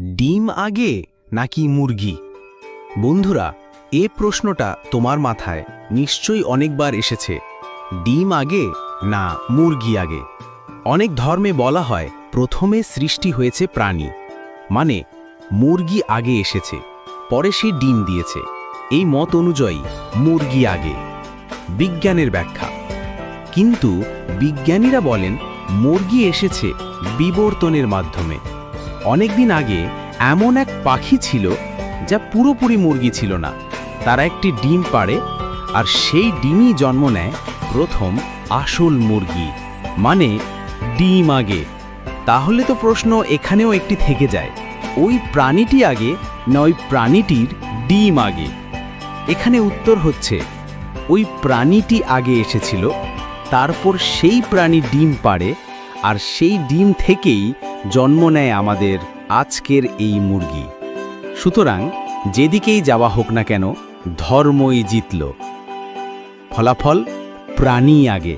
ডিম আগে নাকি মুরগি? বন্ধুরা, এ প্রশ্নটা তোমার মাথায় নিশ্চয়ই অনেকবার এসেছে। ডিম আগে না মুরগি আগে? অনেক ধর্মে বলা হয়, প্রথমে সৃষ্টি হয়েছে প্রাণী। মানে মুরগি আগে এসেছে, পরে সে ডিম দিয়েছে। এই মত অনুযায়ী মুরগি আগে। বিজ্ঞানের ব্যাখ্যা। কিন্তু বিজ্ঞানীরা বলেন, মুরগি এসেছে বিবর্তনের মাধ্যমে। অনেকদিন আগে এমন এক পাখি ছিল যা পুরোপুরি মুরগি ছিল না। তারা একটি ডিম পাড়ে আর সেই ডিমই জন্ম নেয় প্রথম আসল মুরগি মানে ডিম আগে। তাহলে তো প্রশ্ন এখানেও একটি থেকে যায়, ওই প্রাণীটি আগে না ওই প্রাণীটির ডিম আগে? এখানে উত্তর হচ্ছে, ওই প্রাণীটি আগে এসেছিল, তারপর সেই প্রাণী ডিম পাড়ে আর সেই ডিম থেকেই জন্ম নেয় আমাদের আজকের এই মুরগি। সুতরাং যেদিকেই যাওয়া হোক না কেন ধর্মই জিতল। ফলাফল প্রাণী আগে।